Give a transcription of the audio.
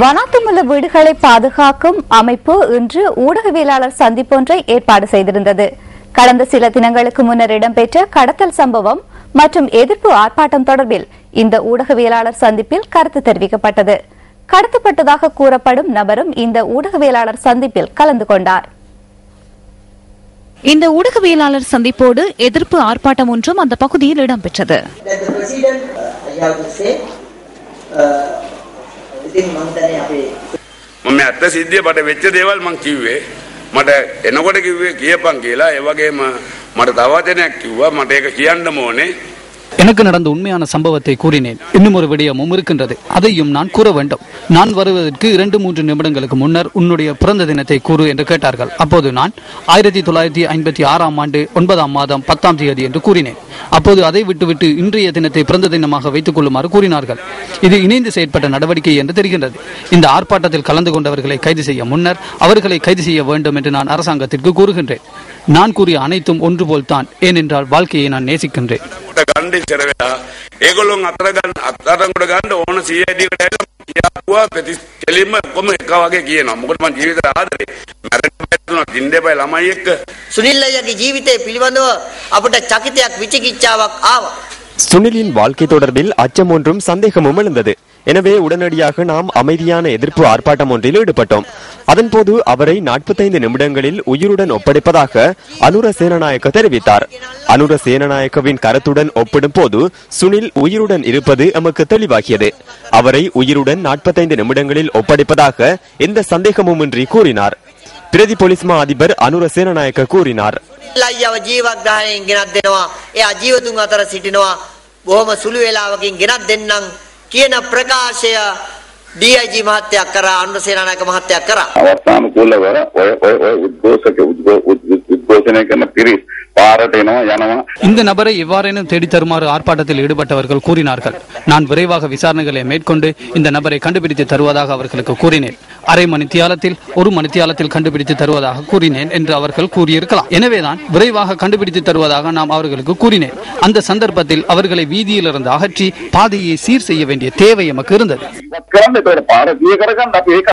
வனாத்துமுள்ள வீடுகளை பாதுகாக்கும் அமைப்பு இன்று ஊடகவியலாளர் சந்திப்பொன்றை ஏற்பாடு செய்திருந்தது. கடந்த சில தினங்களுக்கு முன்னர் இடம்பெற்ற கடத்தல் சம்பவம் மற்றும் எதிர்ப்பு ஆர்ப்பாட்டம் தொடர்பில் இந்த ஊடகவியலாளர் சந்திப்பில் கருத்து தெரிவிக்கப்பட்டது. கடத்தப்பட்டதாக கூறப்படும் நபரும் இந்த ஊடகவியலாளர் சந்திப்பில் கலந்து கொண்டார். இந்த ஊடகவியலாளர் சந்திப்போடு எதிர்ப்பு ஆர்ப்பாட்டம் ஒன்றும் அந்த பகுதியில் இடம்பெற்றது. ඉතින් මම හිතන්නේ අපේ මම ඇත්ත සිද්ධිය මට වෙච්ච දේවල් මං කිව්වේ. මට එනකොට කිව්වේ කියපන් කියලා. ඒ වගේම මට තව වචනයක් කිව්වා. මට ඒක කියන්නම ඕනේ. எனக்கு நடந்த உண்மையான சம்பவத்தை கூறினேன். இன்னும் ஒரு விடயமும் இருக்கின்றது. அதையும் நான் கூற வேண்டும். நான் வருவதற்கு இரண்டு மூன்று நிமிடங்களுக்கு முன்னர் உன்னுடைய பிறந்த தினத்தை கூறு என்று கேட்டார்கள். அப்போது நான் ஆயிரத்தி தொள்ளாயிரத்தி ஐம்பத்தி ஆறாம் ஆண்டு ஒன்பதாம் மாதம் பத்தாம் தேதி என்று கூறினேன். அப்போது அதை விட்டுவிட்டு இன்றைய தினத்தை பிறந்த தினமாக வைத்துக் கொள்ளுமாறு கூறினார்கள். இது இணைந்து செயற்பட்ட நடவடிக்கை என்று தெரிகின்றது. இந்த ஆர்ப்பாட்டத்தில் கலந்து கொண்டவர்களை கைது செய்ய முன்னர் அவர்களை கைது செய்ய வேண்டும் என்று நான் அரசாங்கத்திற்கு கூறுகின்றேன். நான் கூறிய அனைத்தும் ஒன்று போல்தான். ஏனென்றால் வாழ்க்கையை நான் நேசிக்கின்றேன். කොට ගණ්ඩ ඉස්සර වෙලා ඒගොල්ලොන් අතර ගන්න අත්අඩංගුවට ගන්න ඕන CID කට ඇවිල්ලා කියාපුවා ප්‍රති කෙලින්ම කොම එක වගේ කියනවා. මොකද මං ජීවිතේ ආදරේ. මැරෙන්න බැතුණා තින්නේ බය ළමයි එක්ක. සුනිල් අයියාගේ ජීවිතය පිළිබඳව අපට චකිතයක් විචිකිච්ඡාවක් ආවා. சுனிலின் வாழ்க்கை தொடர்பில் அச்சம் ஒன்றும் சந்தேகமும் எழுந்தது. எனவே உடனடியாக நாம் அமைதியான எதிர்ப்பு ஆர்ப்பாட்டம் ஒன்றில் ஈடுபட்டோம். அதன்போது அவரை 45 நிமிடங்களில் உயிருடன் ஒப்படைப்பதாக அனுர சேனநாயக்க தெரிவித்தார். அனுர சேனநாயக்கவின் கருத்துடன் ஒப்பிடும் போது சுனில் உயிருடன் இருப்பது எமக்கு தெளிவாகியது. அவரை உயிருடன் 45 நிமிடங்களில் ஒப்படைப்பதாக எந்த சந்தேகமுமின்றி கூறினார். பிரதி போலீஸ் மா அதிபர் அனுர சேனநாயக்க கூறினார். සුනිල් අයියාව ජීවග්‍රහණයෙන් ගෙනත් දෙනවා. ඒ අජීවතුන් අතර සිටිනවා. බොහොම සුළු වේලාවකින් ගෙනත් දෙන්නම් කියන ප්‍රකාශය DIG මහත්තයා කරා අනුර සේනානායක මහත්තයා කරා. අවස්ථානුකූලව ඔය ඔය ඔය උද්ඝෝෂක උද්ඝෝ- උද්- උද්ඝෝෂණය කරන පිරිස් இந்த நபரை இவ்வாறேனும் தேடி தருமாறு ஆர்ப்பாட்டத்தில் ஈடுபட்டவர்கள் கூறினார்கள். நான் விரைவாக விசாரணைகளை மேற்கொண்டு இந்த நபரை கண்டுபிடித்து தருவதாக அவர்களுக்கு கூறினேன். அரை மணித்தியாலத்தில் ஒரு மணித்தியாலத்தில் கண்டுபிடித்து தருவதாக கூறினேன் என்று அவர்கள் கூறியிருக்கலாம். எனவேதான் விரைவாக கண்டுபிடித்து தருவதாக நாம் அவர்களுக்கு கூறினேன். அந்த சந்தர்ப்பத்தில் அவர்களை வீதியிலிருந்து அகற்றி பாதையை சீர் செய்ய வேண்டிய தேவை எமக்கு இருந்தது.